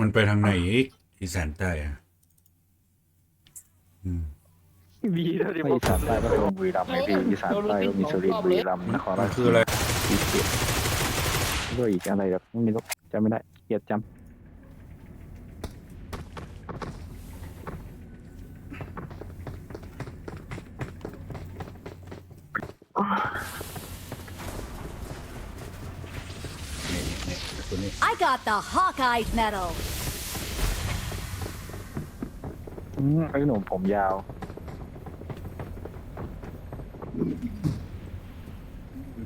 มันไปทางไหนอีกอีสานใต้อะอืมดีเท่าที่ไม่ผอีมสานใต้ก็โดนบุรีรัมย์ไม่พี่อีสานใต้ก็มีสุรินทร์บุรีรัมย์นครมัรานชคืออะไรสีเขียวด้วยอีกอะไรแบบไม่รู้จำไม่ได้เกลียดจนี่ got the Hawkeye medal. ำอืมไอ้หนุ่มผมยาว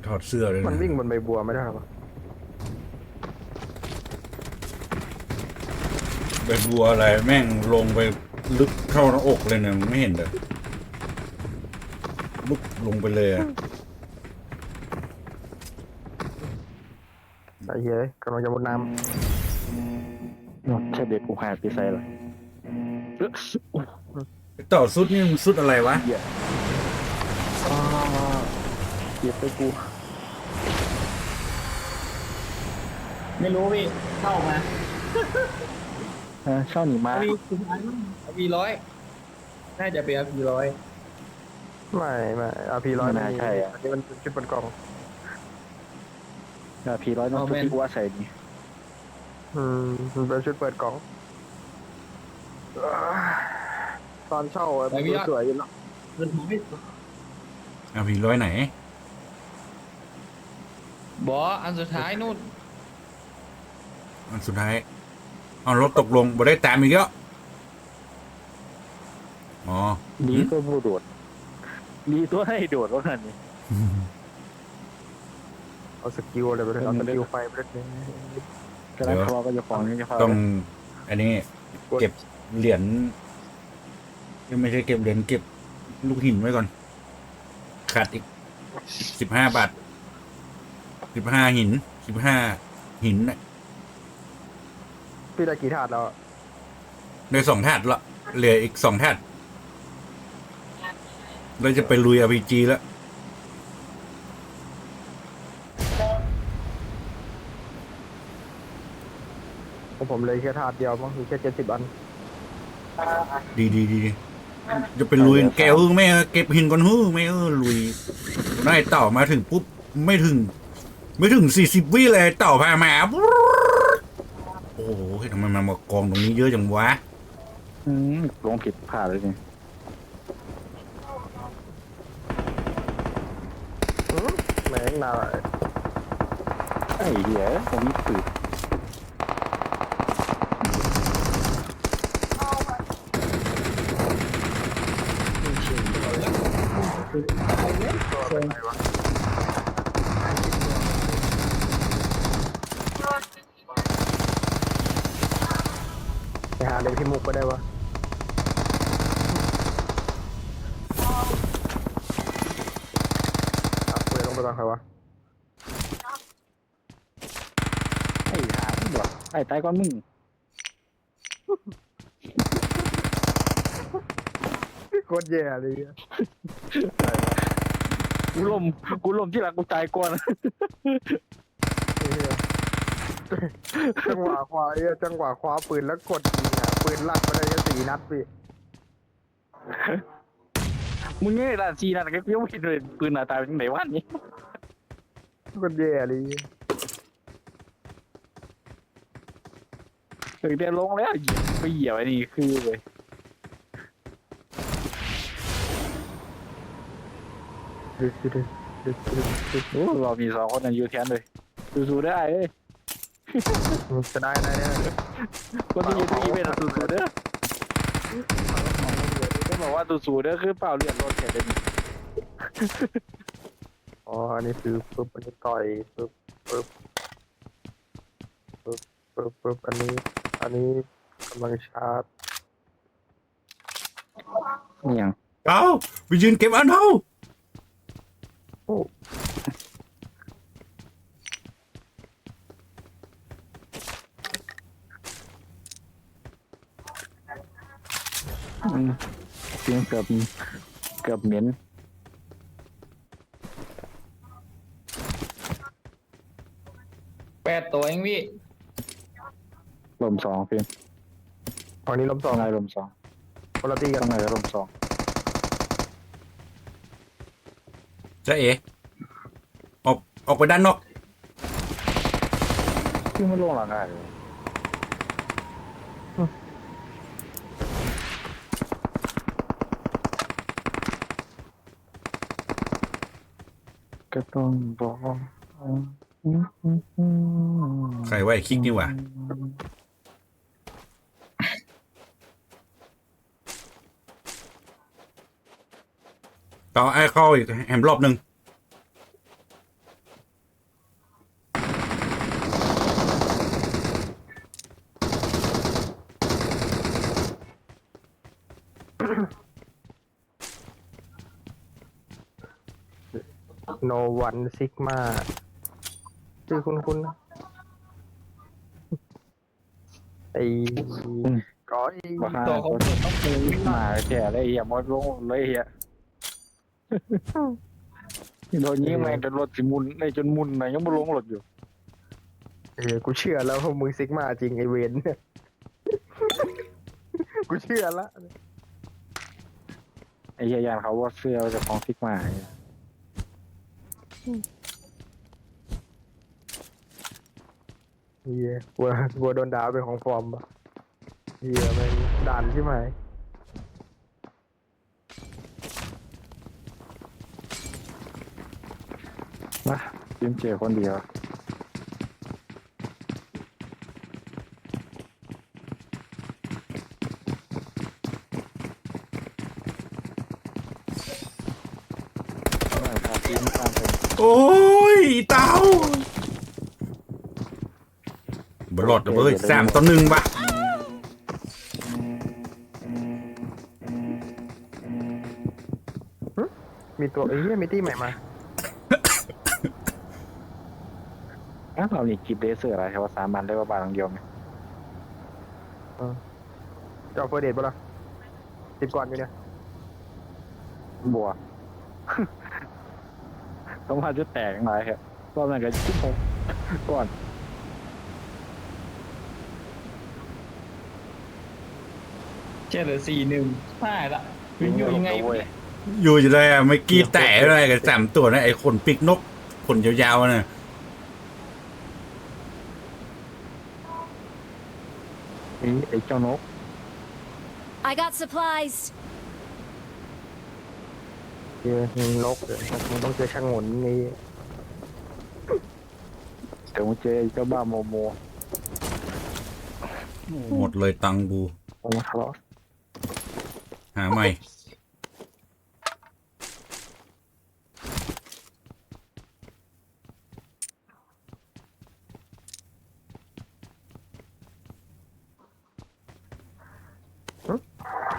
ถอดเสื้อเลยมันนะวิ่งบนใบบัวไม่ได้หรอวะใบบัวอะไรแม่งลงไปลึกเข้าหน้าอกเลยเนี่ยไม่เห็นเลยลุกลงไปเลยอะ อ้เหี้ยกำลังจะมุดน้แค่เด็กกูหายไปใส่เลยต่อสุดนี่มันสุดอะไรวะเหี้ยอ้าวเกลียดไปกูไม่รู้พี่เข้ามาฮะเช่าหนีมามีสุดท้ายเอาวีร้อยน่าจะเป็นเอาวีร้อยำไม่ไม่อาพีร้อยอันนี้มันชุดบนกล่อง พีร้อยน้องที่กูว่าใส่นี่อืมมันเป็นชุดเปิดกล่องตอนเช่าอะมันดูสวยอยู่เนาะเงินผมไม่เอาพี่ร้อยไหน บออันสุดท้ายนู่นอันสุดท้ายเอารถตกลงบ่ได้ตามอีกแล้วอ๋อ ดีตัวผู้โดดดีตัวให้โดดว่างั้นนี่ เอาสกิลอะไรไปเลยเอาสกิลไฟไปเลยกำลังคอก็จะฟ้องนี่จะฟ้องต้องอันนี้เก็บเหรียญไม่ใช่เก็บเหรียญเก็บลูกหินไว้ก่อน ขาดอีกสิบห้าบาทสิบห้าหินสิบห้าหินน่ะพี่ได้กี่ถาดแล้วอะได้สองถาดละเหลืออีกสองถาดเราจะไปลุย RPG แล้ว ของ ผมเลยแค่ถาดเดียวมั้งมีแค่เจ็ดสิบอัน ดีดีดีดีจะไปลุยแกวไม่เก็บหินก่อนฮือไม่เออลุยได้เต่ามาถึงปุ๊บไม่ถึง ไม่ถึงสี่สิบวิเลยเต่าพามาโอ้โหทำไมมันมากองตรงนี้เยอะจังวะอืมลงผิดพลาดเลยนี่อืมแม่งน่าไอ้เหี้ยผม มีปืนไปหาเล็กที่มุกก็ได้วะเอาเปิดลงไปก่อนครับวะไอ้หามึงบอกไอ้ตายก่อนมึงโคตรแย่เลยอะ กูล้มกูล้มที่หลังกูตายก่อนไอ้เหี้ยจังหวะคว้าไอ้เหี้ยจังหวะคว้าปืนแล้วกดยิงอะปืนลั่นไปได้แค่สี่นัดพี่มึงเนี่ยด่านซีนั่นก็ยังไม่เห็นเลยปืนหน้าตายเป็นจังไหนวะนี่โคตรแย่เลยถึงได้ลงแล้วเหยียบไปเหยียบไอ้นี่คือเลย ดึกดึกดึกดึกดึกโอ้เรามีสองคนนั่นอยู่แทนเลยสู้ๆได้เอ้ยจะได้ได้เนี่ยคนที่อยู่ที่อีเวนต์สู้ๆเด้อก็บอกว่าสู้ๆเด้อคือเปล่าเลือดรถแค่เดิมอ๋ออันนี้คือปึ๊บอันนี้ต่อยปึ๊บปึ๊บปึ๊บปึ๊บปึ๊บอันนี้อันนี้กำลังชาร์จนี่ยังเอาไปยืนเก็บอันเท่าโอ้อืมเสียงเกือบเกือบเหม็นแปดตัวเองพี่ลมสองฟิล์มฝั่งนี้ล้มสองข้างในลมสองคนละตีกันข้างในลมสอง จะเอออกออกไปด้านนอกที่ไม่ลงหลังอะไรเลยก็ต้องบอก ใครว่าไอ้คิกนี่หว่า ต่อไอ้เข้าอีกแฮมรอบหนึ่งโนวันซิกมาชื่อคุณคุณนะไอ้ก้อยมาฆ่าตัวของผมต้องปูมาแก่เลยเหี้ยมดลงเลยเหี้ย โดนยิงแม่งจนรถสิมุนในจนมุนนะยังไม่ลงรถอยู่เออกูเชื่อแล้วว่ามึงซิกมาจริงไอเวนเนี่ย กูเชื่อละไอ้เหี้ยยานเขาว่าเสื้อเจะของฟิกมาไอ้เหี้ยเฮียกลัวกลัวโดนด่าเป็นของฟอร์มปะเฮียแม่งด่านใช่ไหม นะฟิล์มเจอคนเดียวไม่พาฟิล์มตามไปโอ้ยอีเต้าบลอดเลยสามต่อหนึ่งปะมีตัวไอ้เฮียมีตี้ใหม่มา อ้าวเรานี่กิบเลเซอร์อะไรครับว่าสามพันได้ว่าบาทอย่างเดียวไหมจะเอาเฟอร์เดทปะล่ะติดก่อนอยู่เนี่ยบัว ต้องพาจะแตกหลายครับรอบนั้นก็ชิบหกก่อนเช่เหลือสี่หนึ่งพลาดละมันอยู่ยังไงเว้วะเนี่ยอยู่อยู่เลยอะเมื่อกี้แตะอะไรกับสามตัวนะไอ้ขนปีกนกขนยาวๆน่ะ ไอ้ไอ้เจ้านก I got supplies. เฮียมึงนกเลยมึงต้องเจอช่างหนนี่เดี๋ยวมึงเจอไอ้เจ้าบ้าโมโมหมดเลยตังบูโมโมทะเลาะหาใหม่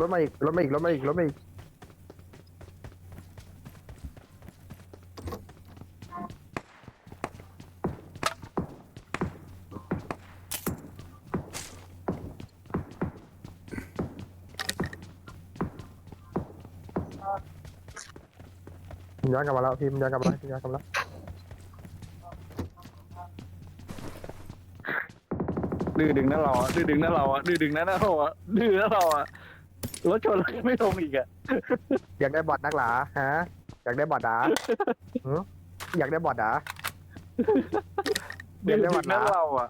รถมาอีกรถมาอีกรถมาอีกรถมาอีกย้อนกลับมาแล้วพิมย้อนกลับมาแล้วพิมย้อนกลับมาแล้วดื้อดึงนั่นเราอะดื้อดึงนั่นเราอะดื้อดึงนั่นเราอะดื้อนั่นเราอะ รถชนแล้วยังไม่ลงอีกอะอยากได้บอดนักหลาฮะ อยากได้บอดดาหืออยากได้บอดดาเดี๋ดื้ยอวดึได้งหมดนะนั่นเราอะ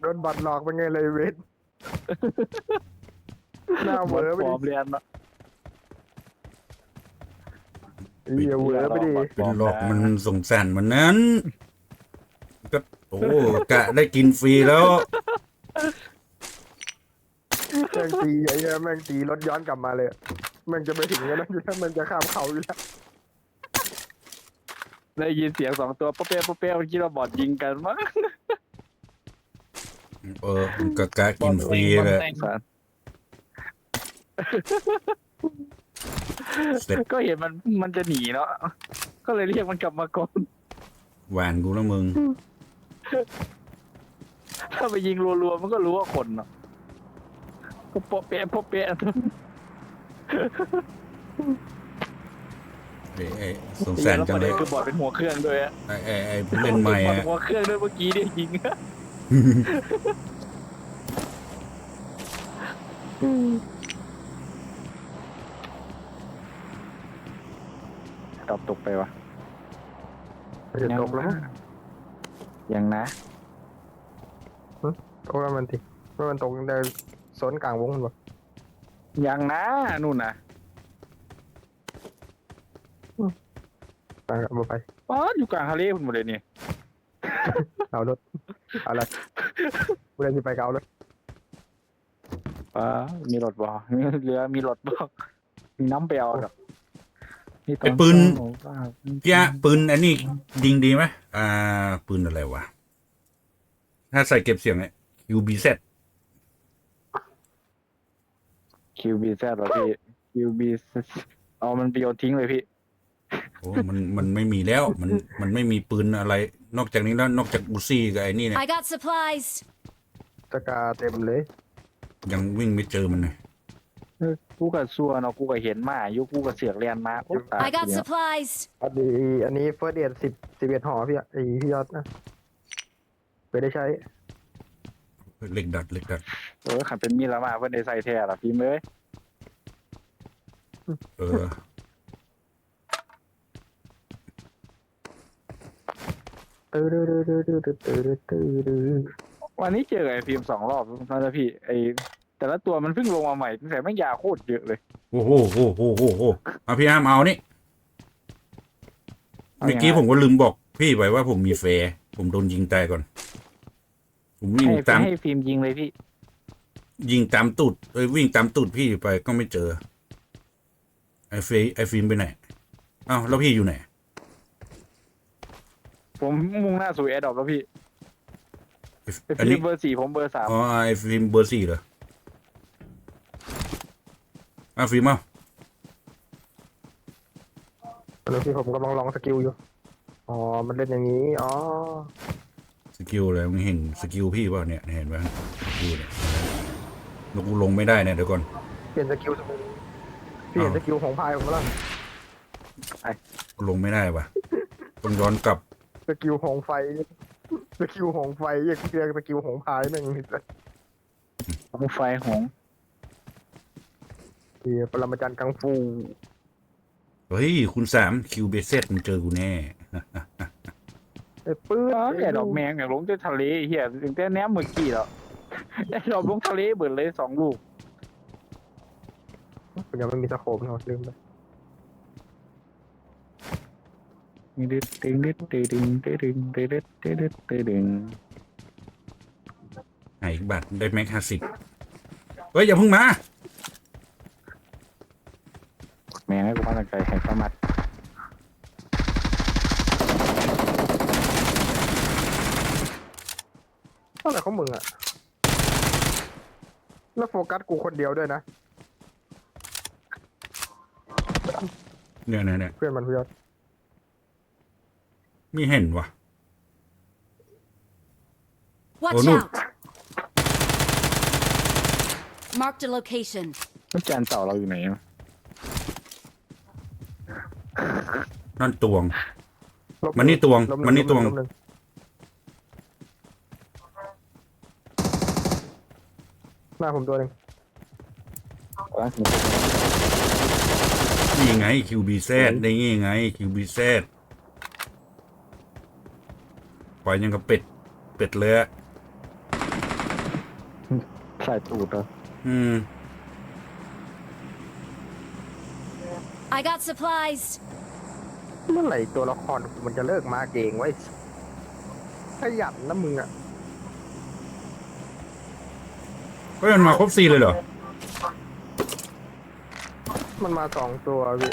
โดนบอดหลอกเป็นไงเลยเวทหน้าเหวอไปปลดิอมเรียนอะเหี้ยเหวอไปดิเป็นหลอกมันสงสารมันนั้นก็โอ้กะได้กินฟรีแล้ว แม่งตีไอ้เหี้ยแม่งตีรถย้อนกลับมาเลยแม่งจะไปถึงแล้วนะอยู่แล้วมันจะข้ามเขาอยู่แล้วได้ยินเสียงสองตัวป๊อปเปี้ยป๊อปเปี้ยมันคิดว่าบอดยิงกันมั้งเออมันก็กะกินฟรีเลยสารเสร็จก็เห็นมันมันจะหนีเนาะก็เลยเรียกมันกลับมาก่อนหวานกูแล้วมึง ถ้าไปยิงรัวๆมันก็รู้ว่าคนเนาะ ก็ป๊อปเปี้ยป๊อปเปี้ยไอ้ไอ้สงสารจังเลยคือบอดเป็นหัวเครื่องด้วยอะไอ้ไอ้ไอ้ผู้เล่นใหม่บอดอะหัวเครื่องด้วยเมื่อกี้เนี่ยยิงตอบตกไปวะจะตกแล้วมั้งยังนะตกแล้วมันทีว่ามันตกในโซ นกลางวงมันบ่ยังนะนู่นนะไปเอาไป ป๊อดอยู่กลางทะเลคุณหมดเลยนี่เอารถเอาละกูเลยจะไปเกเอารถป๊าดมีรถบ่มีเรือมีรถบ่มีน้ำไปเอาดอกนี่ตอไอ้ปืนโอ้บ้าพี่อะปืนอันนี้ยิงดีไหมอ่า ปืนอะไรวะ ถ้าใส่เก็บเสียงเนี่ย UBZ คิวบีแซดเหรอพี่คิวบีเอามันไปโยนทิ้งเลยพี่โอ้มันมันไม่มีแล้ว มันมันไม่มีปืนอะไร นอกจากนี้แล้วนอกจากอูซี่กับไอ้นี่เนี่ย I got supplies. ตะกาเต็มเลย ยังวิ่งไม่เจอมันเลยเออกูกับซัวเนาะกูก็เห็นมาอยู่กูกับเสียกเรียนมาโอ้ตาย I got เนี่ย supplies. อันนี้อันนี้เฟิร์สเอ็ดสิบสิบเอ็ดห่อพี่อะไอพี่ยอดนะไปได้ใช้ เหล็กดัดเหล็กดัด เออขันเป็นมีดละมาเพื่อนในใส่แท้ละพี่เมย์เออ ตื้อตื้อตื้อตื้อตื้อตื้อตื้อตื้อวันนี้เจอไอ้ฟิล์มสองรอบแล้วนะพี่ไอแต่ละตัวมันเพิ่งลงมาใหม่ตั้งแต่แม่งยาโคตรเยอะเลยโอ้โหโอ้โหโอ้โหเอาพี่อ้ามเอานี่เมื่อกี้ผมก็ลืมบอกพี่ไปว่าผมมีแฟร์ผมโดนยิงตายก่อน ผมวิ่งให้ตามให้ฟิล์มยิงเลยพี่ ยิงตามตูดเอ้ยวิ่งตามตูดพี่ไปก็ไม่เจอ ไอ้เฟยไอ้ฟิล์มไปไหนอ้าวแล้วพี่อยู่ไหน ผมมุ่งหน้าสู่แอร์ดรอปแล้วพี่ไอ้ไอ้อันฟินี้ล์มเบอร์สี่ผมเบอร์สามอ๋อไอ้ฟิล์มเบอร์สี่เหรออ้าวฟิล์มเอ้าตอนนี้พี่ผมกำลังลองสกิลอยู่ อ๋อ มันเล่นอย่างนี้ อ๋อ สกิลอะไรมึงเห็นสกิลพี่เปล่าเนี่ยเห็นไหมสกิลเนี่ยแล้วกูลงไม่ได้เนี่ยเดี๋ยวก่อนเปลี่ยนสกิลสกิลพี่เห็นสกิลของพายผมแล้วกูลงไม่ได้ว่ะต้องย้อนกลับสกิลของไฟสกิลของไฟยังเรียกสกิลของพายหนึ่งของไฟหงส์เฮียปรมาจารย์กังฟู เฮ้ย คุณสามคิวเบสเซตมึงเจอกูแน่ ไอ้ปื้อนไอ้ดอกแมงอย่างลงจะทะเลเฮียถึงแต่แนมเมื่อกี่หรอไอ้ดอกลงทะเลเบิดเลยสองลูกเดี๋ยวมันมีสโคปเนาะลืมไปดึดดึงดึดดึงดึงดึดดึงดดดึดดดึงหาอีกบัตรได้แม็กห้าสิบเฮ้ยอย่าพึ่งมา แม่งให้กูมาตั้งใจให้สมัด อะไรของมึงอะแล้วโฟกัสกูคนเดียวด้วยนะ เนี่ยเนี่ยเนี่ยเพื่อนมันพี่ยอดไม่เห็นว่ะ Watch Oh, no. out. Marked a location. แล้วจานเต่าเราอยู่ไหนวะนั่นตวง ลบมันนี่ตวงลบหงมันนี่ตวง ลบหนึ่ห น้าผมตัวหนึ่งร้านสมุดนี่ไงคิวบีเซตได้นี่ไงคิวบีเซตปล่อยยังกับเป็ด เป็ดเลยอะใส่ตูดเหรออืม I got supplies. เมื่อไหร่ตัวละครมันจะเลิกมาเก่งไว้ขยันนะมึงอะ เฮ้ยมันมาครบซีเลยเหรอ มันมาสองตัวพี่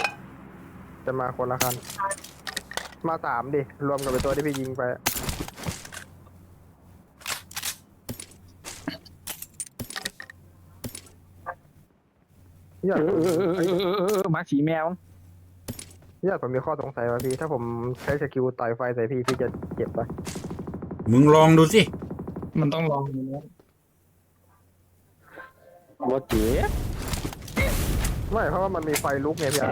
จะมาคนละคัน มาสามดิ รวมกับไอ้ตัวที่พี่ยิงไปอะอยากเออเออเออเออเออเออมาสีแมว อยากผมมีข้อสงสัยว่าพี่ ถ้าผมใช้สกิลต่อยไฟใส่พี่พี่จะเจ็บปะมึงลองดูสิ มันต้องลองดูนะ รเก๋ไม่เพราะว่ามันมีไฟลุกไงพี่อา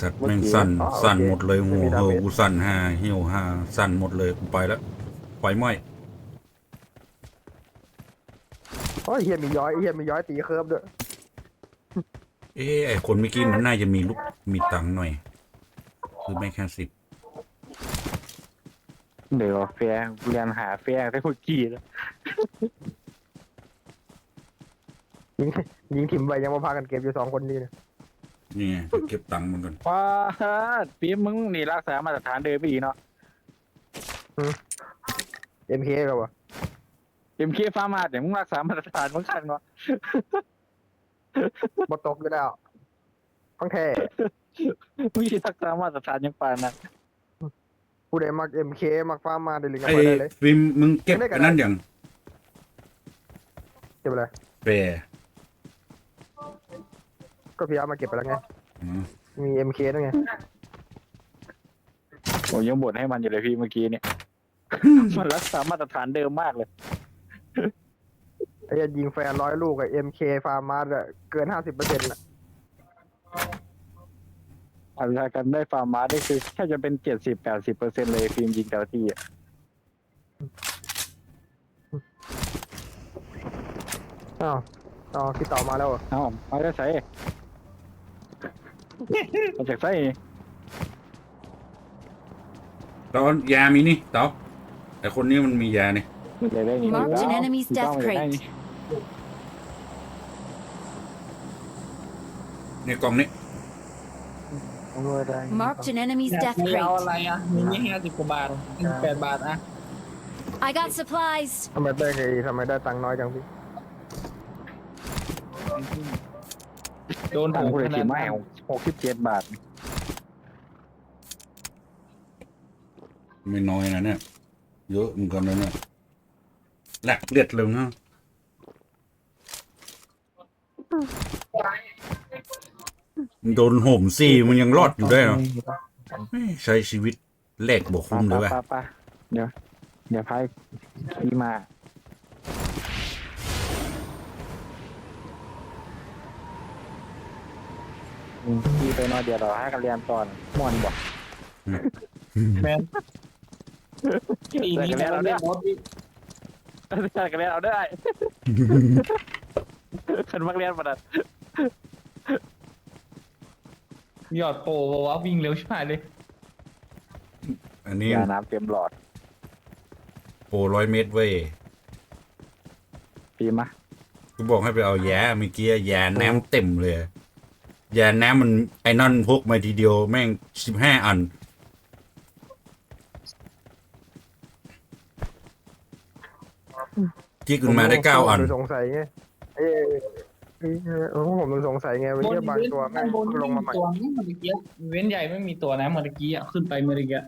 สัตว์แม่งสั่นสั่นหมดเลยหัวเมจฮอกูสั่นห้าเหี่ยวห้าสั่นหมดเลยกูไปแล้วไฟไหม้โอ้ยเฮียมีย้อยเฮียมีย้อยตีเคิร์ฟด้วยเอ๊ะไอคนเมื่อกี้มันน่าจะมีลูกมีตังค์หน่อย คือไม่แค่สิบเดี๋ยวแฟร์เรียนหาแฟร์ได้หมดกี่แล้ว ยิงยิงถิ่มไปยังมาพากันเก็บอยู่สองคนนี่นะนี่ไงเก็บตังค์มันก่อนว้าปีมึงนี่รักษามาตรฐานเดิมไปอีกเนาะเอ็มเคกับวะเอ็มเคฟาร์มาเนี่ยมึงรักษามาตรฐานมึงคันวะบตกอยู่แล้วฟังแท้มึงสิรักษามาตรฐานยังปานนั้นผู้ใดมักเอ็มเคมักฟาร์มมาเดลิงกันไอ้ไปได้เลยฟิล์มมึงเก็บอันนั้นอย่างเก็บไปเลยแปร ก็พี่เอามาเก็บไปแล้วไง อืมมีเอ็มเคด้วยไง ผมยังบ่นให้มันอยู่เลยพี่เมื่อกี้เนี่ย มันรักษามาตรฐานเดิมมากเลย ไอ้เหี้ยยิงแฟนร้อยลูกกับเอ็มเคฟาร์มาอะเกินห้าสิบเปอร์เซ็นต์อะอัตราการได้ฟาร์มมาได้คือแค่จะเป็นเจ็ดสิบแปดสิบเปอร์เซ็นต์เลยฟิล์มยิงแต่ละที่อะอ้าวอ๋อพี่ต่อมาแล้วเหรอเอ้ามาได้ใส่ มาจากใส่ตอนยามีนี่เต๋อไอคนนี้มันมียานี่เลยได้นี่ Marked an enemy's ถูกต้อง death เลยได้ crate นี่ในกล่องนี้เอาเลยได้ Marked an enemy's อยาก death มีเอาอะไร crate. อะ มีนี่ห้าสิบกว่าบาทแปดบาทอะ I got supplies. ทำไมได้ไงทำไมได้ตังค์น้อยจังพี่ โดนผมถูกเลยขนาถืดอไม้นั้นหกสิบเจ็ดบาท ไม่น้อยนะเนี่ย เยอะเหมือนกันนะเนี่ยแหลกเลือดเลยนะมันโดนโหมซี่มันยังรอดอยู่ได้เหรอแม่ใช้ชีวิตแลกบวกคุ้มเลยว่ะไปไปเดี๋ยว เดี๋ยวพายพี่มาอืม พี่ไปนอนเดี๋ยวเราให้กันเรียนตอนม่วนบอกแมนปีนี้เราเล่นรถดิเรียนกันเรียนเอาได้ขันมักเรียนมาดัดหยอดโปรบอกว่าวิ่งเร็วชิบหายเลยอันนี้ยาน้ำเต็มหลอดโปรร้อยเมตรเว้ยปีมากูบอกให้ไปเอาแย่เมื่อกี้แย่น้ำเต็มเลย อย่าน้ำมันไอ้นั่นพกมาทีเดียวแม่งสิบห้าอัน ที่คุณมาได้เก้าอัน ผมสงสัยไงเอ้ยเอ้เออผมสงสัยไงว่าเนี่ยบางตัวแม่งลงมาใหม่ ตัวนี้เมื่อกี้เว้นใหญ่ไม่มีตัวนะเมื่อกี้อะขึ้นไปเมื่อกี้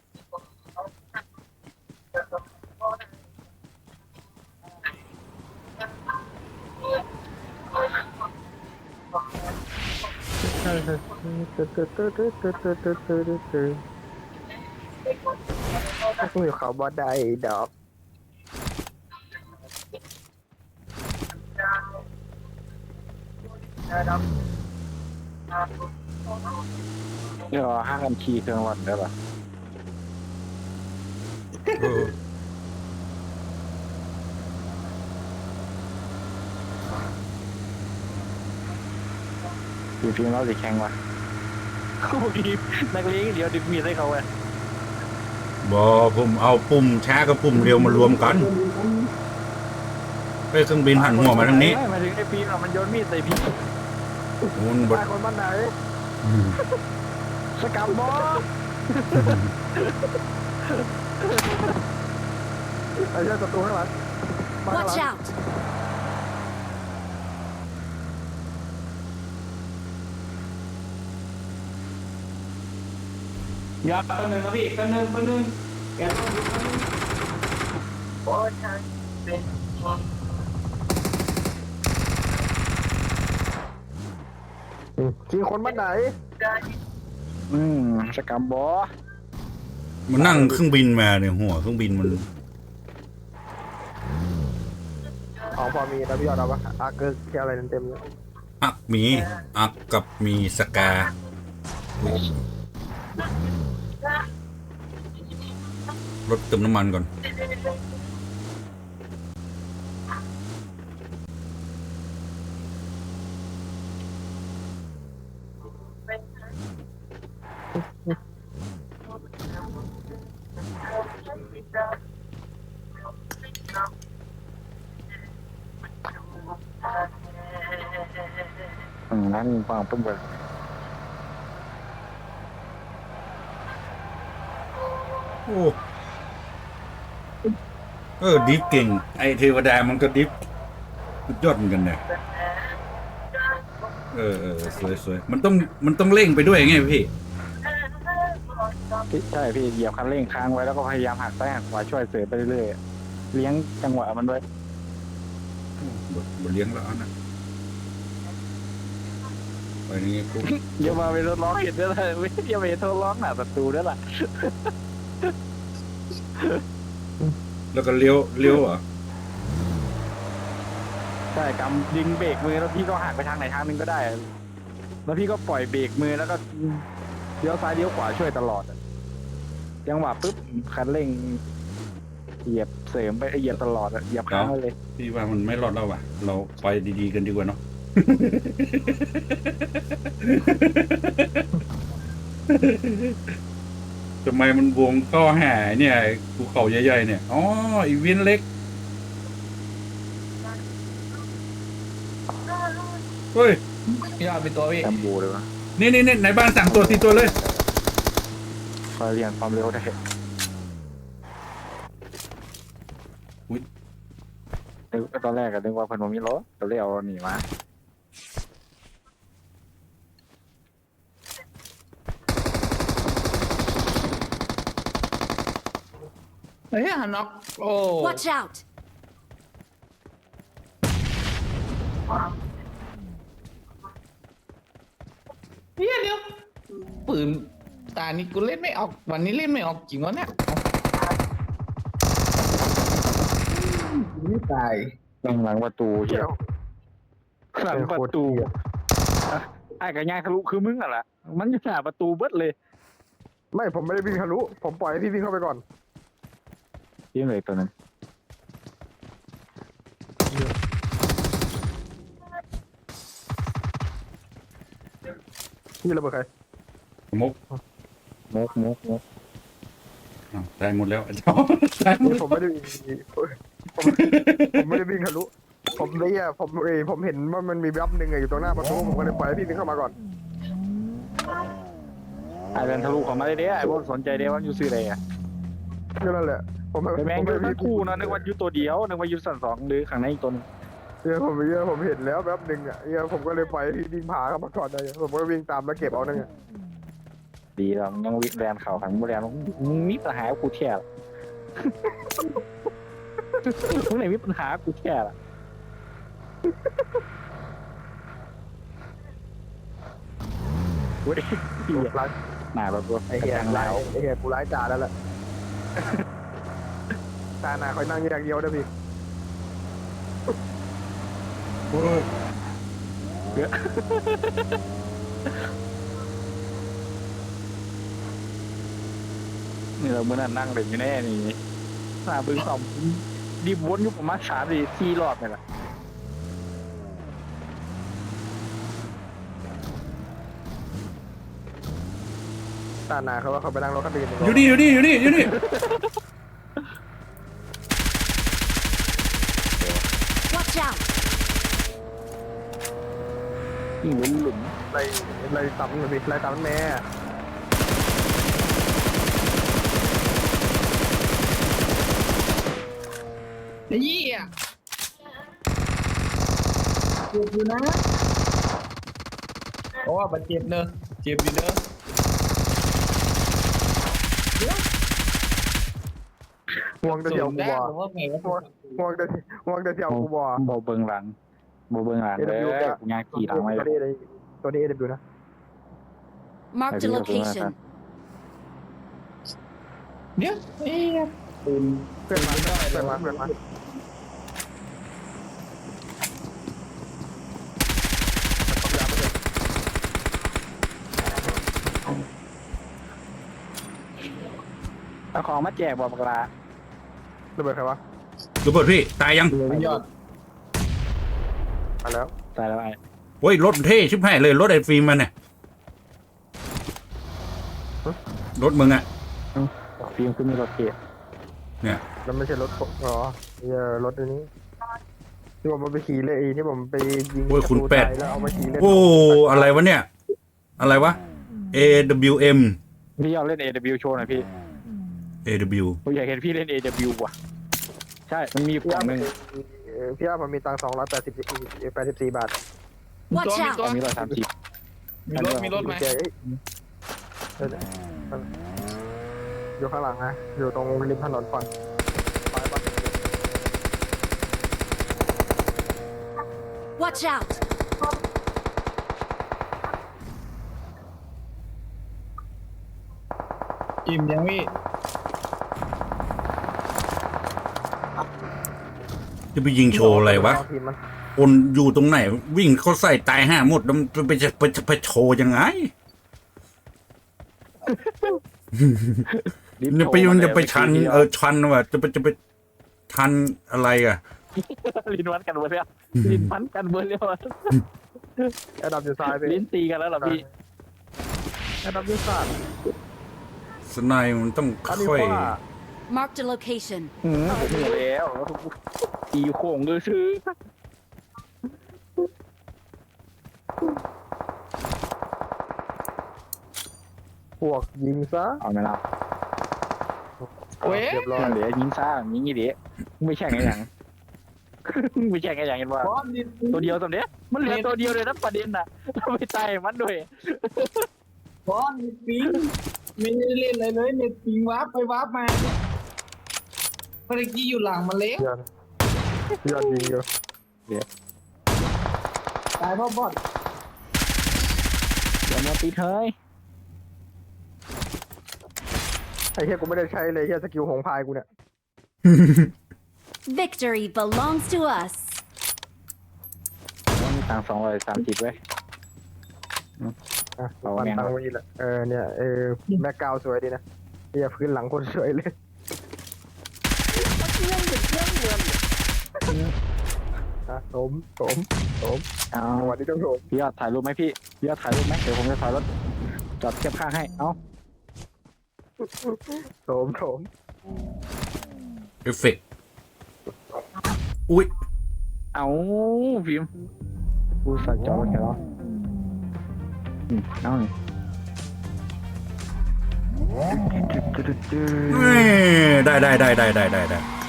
กูอยู่เขาบ่ได้ดอกเดี๋ยวห้างกันขี่เครื่องวัดได้ปะ ออปีฟิล์มเราสิแข่งวะโอ้ยนักเลงเดี๋ยวดึงมีดให้เขาเว้ยบอผมเอาปุ่มช้ากับปุ่มเร็วมารวมกันไปเครื่องบินหันหัวมาทางนี้ไม่มาถึงไอ้ฟิล์มอะมันโยนมีดใส่พี่มันบดบ้านคนบ้านไหนสกัมบอไอ้เจ้าศัตรูข้างหลังมาข้างห Watch ลัง out. ยับตัวหนึ่งครับพี่ตัวหนึ่งตัวหนึ่งแกต้องดูตัวหนึ่งอืมยิงคนบ้านไหน อืมสกัมบอมันนั่งเครื่องบินมาเนี่ยหัวเครื่องบินมันของพอมีแต่พี่ยอดเอาปะอาเกิร์กอะไรเต็มเลยอักมี อักกับมีสกา รถเติมน้ำมันก่อน นั่นฟังปุ๊บอลยโอ้ เออดิฟเก่ง ไอเทวดามันก็ดิฟสุดยอดเหมือนกันเนี่ยเออเออสวยสวยมันต้องมันต้องเร่งไปด้วยไงพี่พี่ใช่พี่เหยียบคันเร่งค้างไว้แล้วก็พยายามหักซ้ายหักขวาช่วยเสริมไปเรื่อยๆเลี้ยงจังหวะมันด้วยบทบทเลี้ยงแล้วนะไปนี่ปุ๊บอย่ามาเป็นรถร้องเห็นด้วยล่ะไม่อย่าไปทดร้องหน้าประตูด้วยล่ะ แล้วก็เลี้ยวเลี้ยวเหรอะใช่กำดึงเบรกมือแล้วพี่ก็หักไปทางไหนทางหนึงก็ได้แล้วพี่ก็ปล่อยเบรกมือแล้วก็เลี้ยวซ้ายเลี้ยวขวาช่วยตลอดอะจังหวะปุ๊บคันเร่งเหยียบเสริมไปเหยียบตลอดอะเหยียบค้างไว้เลย พี่ว่ามันไม่รอดแล้วว่ะ เราไปดีๆกันดีกว่าเนาะ ทำไมมันวงก็หายเนี่ยภูเขาใหญ่ๆเนี่ยอ๋ออีเวนต์เล็กเฮ้ยยอดเป็นตัวพี่แอมบูเลยวะนี่นี่นี่ในบ้านสั่งตัวตีตัวเลยคอยเรียนความเร็วได้อุ๊ย นึกตอนแรกก็นึกว่าเพิ่นบ่มีรถก็เลยเอาหนีมา เฮ้ยฮันน็อกโอ้ Watch out! เฮียเดี๋ยวปืนตานี้กูเล่นไม่ออก วันนี้เล่นไม่ออกจริงวะเนี่ยไม่ตายหลังหลังประตูเหี้ยเดี๋ยวหลังประตูอะไอ้กับยายทะลุคือมึงอะล่ะมันอยู่หน้าประตูเบิดเลย ไม่ผมไม่ได้วิ่งทะลุ ผมปล่อยให้พี่วิ่งเข้าไปก่อน ยิ่งเลยตัวนั้นนี่ระเบิดใครมุกมุกมุกมุกอ้าวตายหมดแล้วไอ้เจ้าตายหมดผมไม่ได้วิ่งผมผมไม่ได้วิ่งทะลุผมเนี่ยผมเอยผมเห็นว่ามันมีแวบหนึ่งอะอยู่ตรงหน้าประตูผมก็เลยปล่อยให้พี่วิ่งเข้ามาก่อนไอ้เดินทะลุเข้ามาเลยเด้ไอ้บนสนใจเด้ว่าอยู่ซื้ออะไรอะก็นั่นแหละ ผมแต่แม่งผมอยู่ไม่ทั้งคู่เนอะนึกว่าอยู่ตัวเดียวนึกว่าอยู่สันสองหรือข้างในอีกตัวหนึงเออผมเยอะผมเห็นแล้วแวบหนึ่งอะเออผมก็เลยปล่อยให้พี่วิ่งผ่าเข้ามาก่อนเลยผมก็วิ่งตามแล้วเก็บเอานั่นไงดีแล้วมึงยังวิ่งแลนเข่าหันมึงแลนมึงมีปัญหากับกูแค่ละ มึงไหนมีปัญหากับกูแค่ละเว้ยเหี้ยร้ายหน้าแบบว่าไอ้เหี้ยกระจังร้าแล้ยวไอ้เหี้ยกูร้ายจ่าแล้วล่ะ ตาหนาคอยนั่งอย่างเดียวนะพี่โอ้ยนี่เราเมื่อนั้นนั่งเล่นอยู่แน่นี่หน้าบึงสองดีวนอยู่ประมาณสามสี่สี่รอบนี่แหละตาหนาเขาว่าเขาไปนั่งรถคันอื่นอยู่นี่อยู่นี่อยู่นี่อยู่นี่ ยิ่หลุมหลุมไล่ไล่ตำเลยพี่ไล่ตำแม่ไอ้เหี้ยเจ็บอยู่นะเพราะว่าบาดเจ็บเนอะเจ็บอยู่เนอะห่วงแต่เดียวกูบอผมว่าไงวะห่วงแต่ห่วงแต่เดียวกูบอโบเบิ่งหลัง โบเบิงหลังเอเลยวจะกูงานขี่หลังไว้ตัวนี้เลยตัวนี้เอวนะ Marked a Have you ever location. เดี๋ยวเอ๊ะปืนเพื่อนมาเพื่อนมาเพื่อนมาเอาของมาแจกบอกปลาระเบิดใครวะระเบิดพี่ ตายยัง ยอด มาแล้วตายแล้วไอ้โอ้ยรถมันเท่ชิบหายเลยรถไอ้ฟิล์มมันเนี่ยรถมึงอะฟิล์มคือมีรถเกียร์แล้วไม่ใช่รถผมอ๋อเออรถอันนี้ที่ผมเอาไปขี่เลยไอ้ที่ผมไปยิงโอ้ยคุณศัตรูแปดตายแล้วเอามาขี่เล่นโอ้อะไรวะเนี่ย อะไรวะ AWM พี่เอาเล่น AW โชว์หน่อยพี่ AW ผมอยากเห็นพี่เล่น AW ว่ะ ใช่ มันมีพี่ฝั่อ้างหนึ่งเอ่อ พี่อ้าผมมีตังค์สองร้อยแปดสิบแปดสิบสี่บาท มี Watch ตัวมี out ตัวมีร้อยสามสิบมีรถมีรถไหมเจ๊เอ้ยเออเอออยู่ข้างหลังนะ อยู่ตรงริมถนนฝั่งซ้ายบ้าน Watch out! อิ่มยังพี่ จะไปยิงโชว์อะไรวะ ทีมมันคนอยู่ตรงไหน วิ่งเขาใส่ตายห้าหมดแล้วมันไปจะไปจะไปโชว์ยังไงรีบเนี่ยไปโชว์มันมาจะไปลยชันมื่กี้เออชันว่ะจะไปจะไปทันอะไรอะ ลิ้นวัดกันเบอร์แล้วลิ้นพันกันเบอร์แล้วแอดดับอยู่ซ้ายไปลิ้นตีกันแล้วเหรอพี่แอดดับอยู่ซ้ายสไนด์มันต้องอันนี้ค่อย ว่า Marked a location. อืมผมอยู่แล้วตีโค้งเลยซื้อพวกยิงซะเอาไหมล่ะโอ้ยเรียบร้อยนั่นเดี๋ยวยิงซ่ายิงอีเดียไม่แช่งไงอย่างไม่แช่งไงอย่างเห็นว่าบอสนี่ตัวเดียวตัวเนี้ยมันเหลือตัวเดียวเลยนะประเด็นน่ะเราไม่ตายมันด้วยบอสนี่ปิงไม่ได้เล่นอะไรเลยเน็ตปิงวาร์ปไปวาร์ปมาเมื่อกี้อยู่หลังมาแล้วเพื่อนเพื่อนยิงอยู่ตายเพราะบอสเดี๋ยวมาตีเฮ้ยไอ้เหี้ยกูไม่ได้ใช้เลยเหี้ยสกิลหงพายกูเนี่ย Victory belongs to us. มีตังสองร้อยสามสิบไว้ย อะเอาปันแม่ง ตังค์ไว้นี่แหละเออเนี่ยเออแบ็กกราวด์สวยดีนะเหี้ยพื้นหลังคนสวยเลย อะสมสมสมเอาจังหวะนี้ต้องสมพี่ยอดถ่ายรูปไหมพี่พี่ยอดถ่ายรูปไหมเดี๋ยวผมจะถ่ายรถจอดเทียบข้างให้ เอ้าสมสมเอฟเฟกต์อุ้ยเอาพิมพ์กูใส่จอรถแกแล้วอืมเอาหนิเอ้ยได้ได้ได้ได้ได้ได้ได้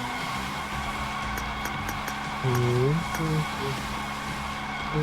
อืมอืมอื